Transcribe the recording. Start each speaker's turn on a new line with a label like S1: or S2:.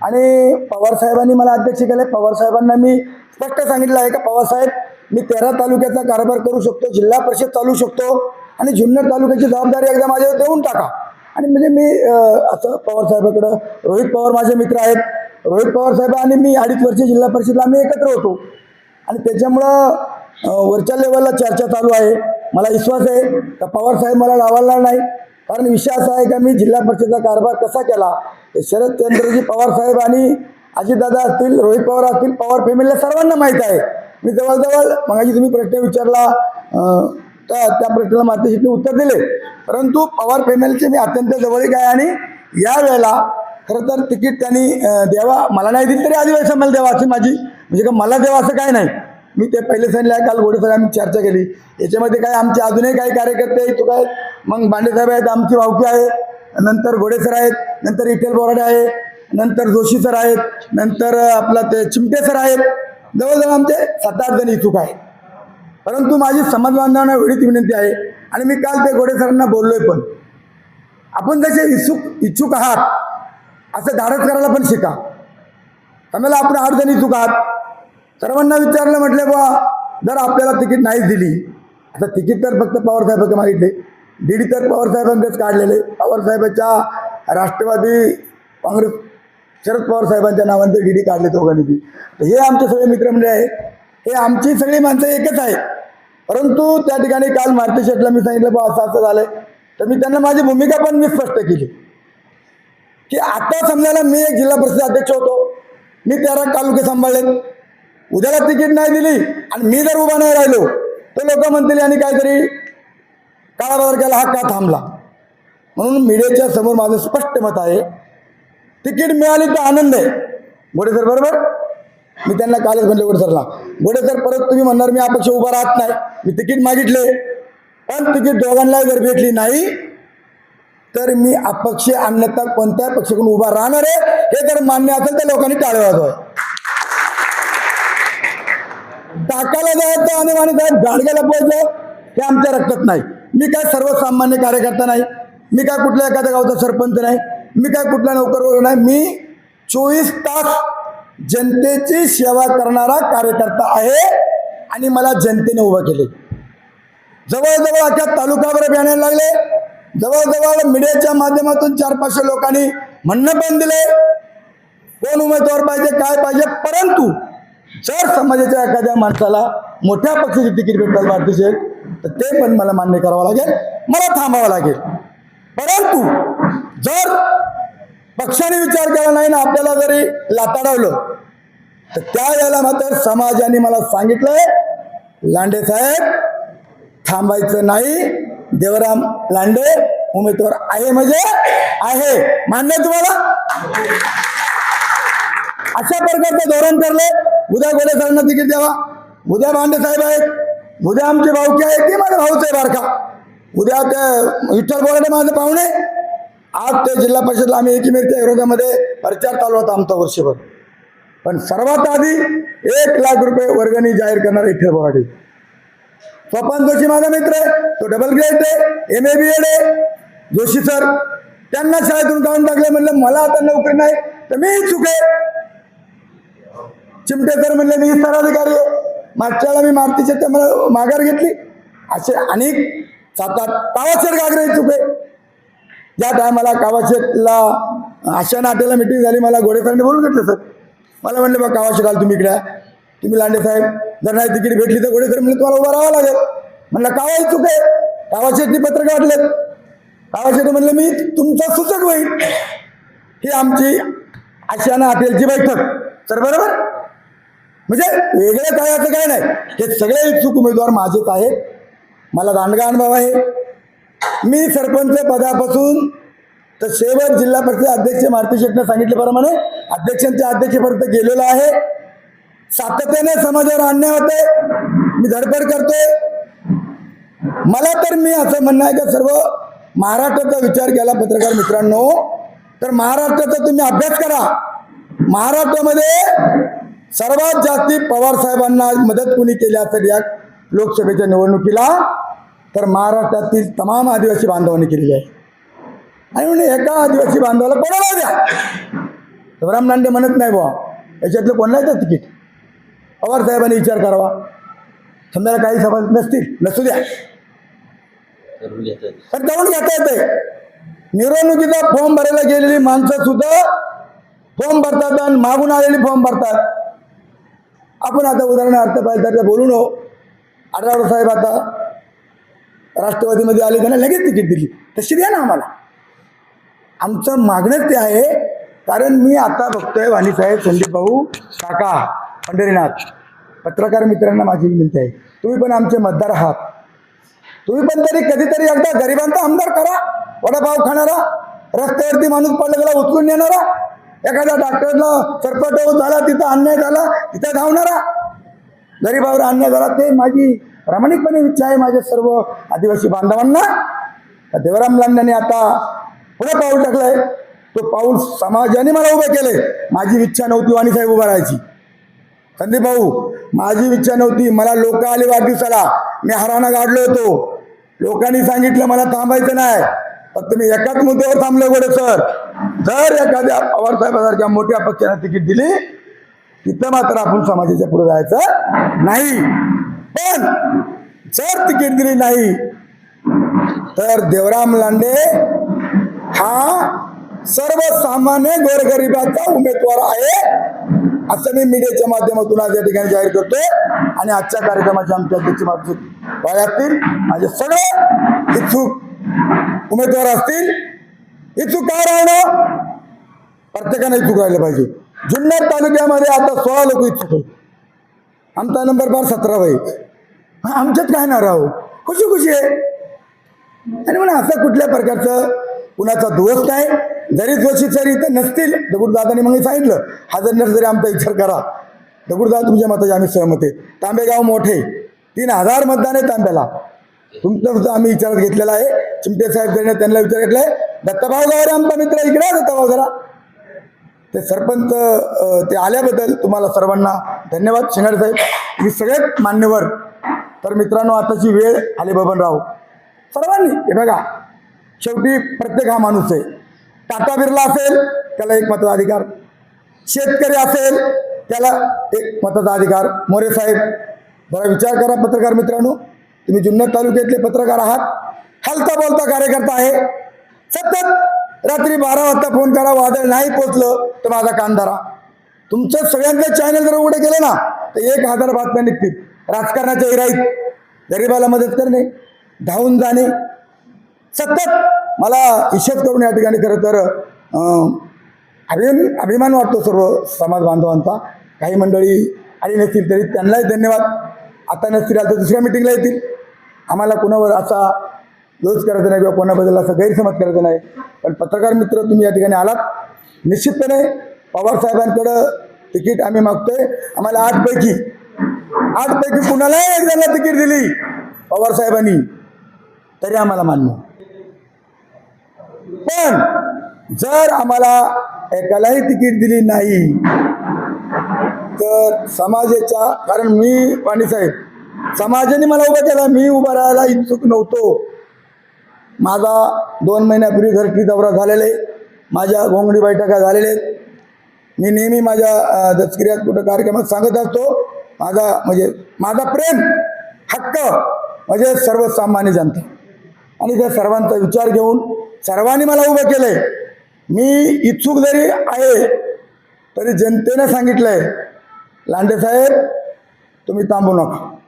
S1: आणि पवार साहेबांनी मला अध्यक्ष केले. पवार साहेबांना मी स्पष्ट सांगितलं आहे का पवार साहेब मी तेरा तालुक्याचा कारभार करू शकतो जिल्हा परिषद चालू शकतो आणि जुन्नर तालुक्याची जबाबदारी एकदा माझ्यावर देऊन टाका. आणि म्हणजे मी असं पवार साहेबाकडं रोहित पवार माझे मित्र आहेत. रोहित पवार साहेब आणि मी अडीच वर्ष जिल्हा परिषदला आम्ही एकत्र होतो. आणि त्याच्यामुळं वरच्या लेवलला चर्चा चालू आहे. मला विश्वास आहे का पवार साहेब मला डावलणार नाही? कारण विषय असा आहे का मी जिल्हा परिषदेचा कारभार कसा केला शरद चंद्रजी पवार साहेब आणि अजितदादा असतील रोहित पवार असतील पवार फॅमिलीला सर्वांना माहीत आहे. मी जवळजवळ मगाशी तुम्ही प्रश्न विचारला अं, त्या त्या प्रश्नाला मातेशीने उत्तर दिले. परंतु पवार फॅमिलीचे मी अत्यंत जवळीक आहे आणि या वेळेला खरं तर तिकीट त्यांनी द्यावा मला नाही दिली तरी आदिवासी समाजाला द्यावा अशी माझी म्हणजे का मला द्यावा असं काय नाही. मी ते पहिले सांगितलं आहे काल गोडे साहेब आम्ही चर्चा केली. याच्यामध्ये काय आमचे अजूनही काही कार्यकर्ते आहेत तो काय मग बांडेसाहेब आहेत आमची भावकी आहे नंतर घोडे सर आहेत नंतर इटेल बोराडे आहे नंतर जोशी सर आहेत नंतर आपला ते चिमटे सर आहेत. जवळजवळ आमचे सात आठ जण इच्छुक आहेत. परंतु माझी समाज बांधवांना वेळीच विनंती आहे आणि मी काल ते घोडेसरांना बोललोय पण. आपण जसे इच्छुक इच्छुक आहात असं धाडस करायला पण शिका. आम्हाला आपण आठ जण इच्छुक आहात सर्वांना विचारलं म्हटलं बा जर आपल्याला तिकीट नाहीच दिली आता तिकीट तर फक्त पवारसाहेबांचे मागितले. डीडी तर पवारसाहेबांचेच काढलेले. पवारसाहेबांच्या राष्ट्रवादी काँग्रेस शरद पवार साहेबांच्या नावाने डीडी काढले दोघांनी बी तर हे आमचे सगळे मित्रमंडळी आहे हे आमची सगळी माणसं एकच आहे परंतु त्या ठिकाणी काल मारुती शेटला मी सांगितलं बा असं असं झालंय. तर मी त्यांना माझी भूमिका पण मी स्पष्ट केली. की आता समजायला मी एक जिल्हा परिषद अध्यक्ष होतो. मी तेरा तालुके सांभाळले उद्याला तिकीट नाही दिली आणि मी जर उभा नाही राहिलो तर लोक म्हणतील आणि काहीतरी काळाबाजार केला हा का थांबला? म्हणून मीडियाच्या समोर माझं स्पष्ट मत आहे तिकीट मिळाली तर आनंद आहे. गोडे सर बरोबर? मी त्यांना कालच म्हणले गोडे सरला गोडे सर परत तुम्ही म्हणणार मी अपेक्षा उभा राहत नाही. मी तिकीट मागितले पण तिकीट दोघांना जर भेटली नाही तर मी अपक्ष अन्यथा कोणत्या पक्षाकडून उभा राहणार आहे. हे जर मान्य असेल तर लोकांनी टाळे टाकायला जायचं आणि माने साहेब झाडग्याला पोहोचलं हे आमच्या रक्तात नाही. मी काय सर्वसामान्य कार्यकर्ता नाही मी काय कुठल्या एखाद्या गावचा सरपंच नाही मी काय कुठल्या नोकर नाही मी चोवीस तास जनतेची सेवा करणारा कार्यकर्ता आहे आणि मला जनतेने उभं केले. जवळजवळ अख्या तालुकाभर यायला लागले. जवळजवळ मीडियाच्या माध्यमातून चार पाचशे लोकांनी म्हणणं पण दिले कोण उमेदवार पाहिजे काय पाहिजे परंतु जर समाजाच्या एखाद्या माणसाला मोठ्या पक्षाची तिकीट भेटतात भारतीय तर ते पण मला मान्य करावं लागेल मला थांबावं लागेल. परंतु जर पक्षाने विचार केला नाही ना आपल्याला जरी लाताडवलं तर त्या वेळेला मात्र समाजाने मला सांगितलंय लांडे साहेब थांबायचं नाही. देवराम लांडे उमेदवार आहे म्हणजे आहे. मान्य तुम्हाला? अशा प्रकारचं धोरण ठरलंय. उद्या गोले साहेबांना तिकीट द्यावा. उद्या भांडे साहेब आहेत. उद्या आमचे भाऊके आहेत ते माझे भाऊच आहे बारका. उद्या ते विठ्ठल बोराडे माझे पाहुणे आज ते जिल्हा परिषदला आम्ही एकीमेकीच्या विरोधामध्ये प्रचार चालू होता आमचा वर्षभर. पण सर्वात आधी एक लाख रुपये वर्गणी जाहीर करणार विठ्ठल बोराडे. स्वपन जोशी माझा मित्र आहे. तो डबल ग्रेड आहे. एम ए बी एड आहे. जोशी सर त्यांना शाळेतून काढून टाकले म्हणलं मला आता नोकरी नाही तर मी चुक चिमटे सर म्हणले मी स्तराधिकारी आहे. मागच्या वेळा मी मारुतीचे ते मला माघार घेतली. असे अनेक सात आठ कावाशेर गागरे चुके आहे ज्या टायमाला कावाशेतला आशा नाट्याला मिटिंग झाली मला घोडेसरांनी बोलून घेतलं सर मला म्हणले बा कावाशे घाल तुम्ही इकडे तुम्ही लांडे साहेब जर नाही तिकीट भेटली तर घोडेसर म्हणजे तुम्हाला उभं राहावं लागेल. म्हणलं कावाही चुक आहे कावाशेतनी पत्रक वाटलेत कावाशेत म्हणलं मी तुमचा सूचक होईल. ही आमची आशियाना हॉटेलची बैठक. तर बरोबर? म्हणजे वेगळं काय असं काय नाही. हे सगळे इच्छुक उमेदवार माझेच आहेत. मला दांडगा अनुभव आहे. मी सरपंच पदापासून तर शेवट जिल्हा परिषद अध्यक्ष मारुती शेटने सांगितल्याप्रमाणे अध्यक्षांच्या अध्यक्षपर्यंत गेलेलो आहे. सातत्याने समाजावर आणण्या होते मी धडपड करतोय. मला तर मी असं म्हणणं आहे का सर्व महाराष्ट्राचा विचार केला पत्रकार मित्रांनो. तर महाराष्ट्राचा तुम्ही अभ्यास करा. महाराष्ट्रामध्ये सर्वात जास्ती पवार साहेबांना मदत कुणी केली असेल या लोकसभेच्या निवडणुकीला तर महाराष्ट्रातील तमाम आदिवासी बांधवांनी केलेली आहे. आणि म्हणजे एका आदिवासी बांधवाला कोणाला द्या? शिवराम नांडे म्हणत नाही बुवा. याच्यातलं कोणाला येतं तिकीट? पवार साहेबांनी विचार करावा. समजा काही सभा नसतील नसू द्या. तर जाऊन घेता येते निवडणुकीचा फॉर्म भरायला गेलेली माणसं सुद्धा फॉर्म भरतात आणि मागून आलेली फॉर्म भरतात. आपण आता उदाहरणार्थ पाहिजे तर बोलू नो आढळराव साहेब आता राष्ट्रवादीमध्ये आले त्यांना लगेच तिकीट दिली. तशी द्या ना आम्हाला. आमचं मागणंच ते आहे कारण मी आता बघतोय वाणीसाहेब संदीप भाऊ काका पंढरीनाथ. पत्रकार मित्रांना माझी विनंती आहे तुम्ही पण आमचे मतदार आहात. तुम्ही पण तरी कधीतरी एकदा गरिबांचा आमदार करा वडापाव खाणारा रस्त्यावरती माणूस पडला गेला उचलून नेणारा एखाद्या डॉक्टरला सरपट झाला तिथं अन्याय झाला तिथं धावणारा. गरीबावर अन्याय झाला ते माझी प्रामाणिकपणे इच्छा आहे माझ्या सर्व आदिवासी बांधवांना. देवराम लांड्याने आता पुढे पाऊल टाकलंय. तो पाऊल समाजाने मला उभं केलंय. माझी इच्छा नव्हती वाणीसाहेब उभा राहायची. संदीप भाऊ माझी इच्छा नव्हती. मला लोक आले वाढदिवसाला. मी हराना गाडलो होतो. लोकांनी सांगितलं मला थांबायचं नाही. फक्त मी एकाच मुद्द्यावर थांबले गोडे सर. जर एखाद्या पवारसाहेबांसारख्या मोठ्या पक्षाने तिकीट दिली तिथं मात्र आपण समाजाच्या पुढे जायचं नाही. पण जर तिकीट दिली नाही तर देवराम लांडे हा सर्वसामान्य गोरगरिबाचा उमेदवार आहे असं मी मीडियाच्या माध्यमातून आज या ठिकाणी जाहीर करतोय. आणि आजच्या कार्यक्रमाचे आमच्या अध्यक्ष मागचे बाय असतील. माझे सगळे इच्छुक उमेदवार असतील इच्छुक काय राहणं प्रत्येकाने इच्छुक राहिलं पाहिजे. जुन्नर तालुक्यामध्ये आता सोळा लोक इच्छुक आहेत. आमचा नंबर बार सतरा बाई हा आमच्यात काय ना राहू खुशी खुशी आहे. आणि म्हणा असं कुठल्या प्रकारचं कुणाचा दोष नाही. जरी दोषी जरी इथं नसतील दगडदादाने मग सांगितलं हा जर नसेल जरी आमचा विचार करा. दगडदादा तुमच्या मताचे आम्ही सहमत आहे. तांबेगाव मोठे तीन हजार मतदान आहे तांब्याला. तुमचा सुद्धा आम्ही विचारात घेतलेला आहे. चिमटे साहेब त्यांनी त्यांना विचार घेतलाय दत्ताभाऊ गावरे आमचा मित्र इकडे आहे दत्ताभाऊ जरा ते सरपंच ते आल्याबद्दल तुम्हाला सर्वांना धन्यवाद. शिंगाडे साहेब मी सगळ्यात मान्यवर. तर मित्रांनो आताची वेळ आली बबनराव. सर्वांनी हे बघा शेवटी प्रत्येक हा माणूस आहे. टाटा बिर्ला असेल त्याला एक मताचा अधिकार. शेतकरी असेल त्याला एक मताचा अधिकार. मोरे साहेब जरा विचार करा पत्रकार मित्रांनो. तुम्ही जुन्नर तालुक्यातले पत्रकार आहात. हलता बोलता कार्यकर्ता आहे. सतत रात्री बारा वाजता फोन करा वादळ नाही पोचलं तर माझा कान धरा. तुमचं सगळ्यांचं चॅनल जर उघडे केले ना तर एक हजार बातम्या निघतील. राजकारणाच्या इराईत गरिबाला मदत करणे धावून जाणे. सतत मला इशेत करून या ठिकाणी खरं तर अभिमान अभिमान वाटतो सर्व समाज बांधवांचा. काही मंडळी आली नसतील तरी त्यांनाही धन्यवाद. आता नसतील आलं तर दुसऱ्या मिटिंगला येतील. आम्हाला कुणावर असा दोष करायचा नाही किंवा कोणाबद्दल असा गैरसमज करायचा नाही. पण पत्रकार मित्र तुम्ही या ठिकाणी आलात. निश्चितपणे पवार साहेबांकडं तिकीट आम्ही मागतोय. आम्हाला आठपैकी आठपैकी कुणालाही एक जणांना तिकीट दिली पवार साहेबांनी. तरी आम्हाला मान्य. पण जर आम्हाला एकालाही तिकीट दिली नाही तर समाजाच्या कारण मी पाणीसाहेब समाजाने मला उभा केला मी उभा राहायला इच्छुक नव्हतो. माझा दोन महिन्यापूर्वी घरटी दौरा झालेला आहे. माझ्या घोंगडी बैठका झालेल्या आहेत. मी नेहमी माझ्या अ, दसकिऱ्यात कुठं कार्यक्रमात सांगत असतो माझा म्हणजे माझा प्रेम हक्क म्हणजे सर्वसामान्य जनता. आणि त्या सर्वांचा विचार घेऊन सर्वांनी मला उभं केलंय. मी इच्छुक जरी आहे तरी जनतेने सांगितलंय लांडे साहेब तुम्ही थांबू नका.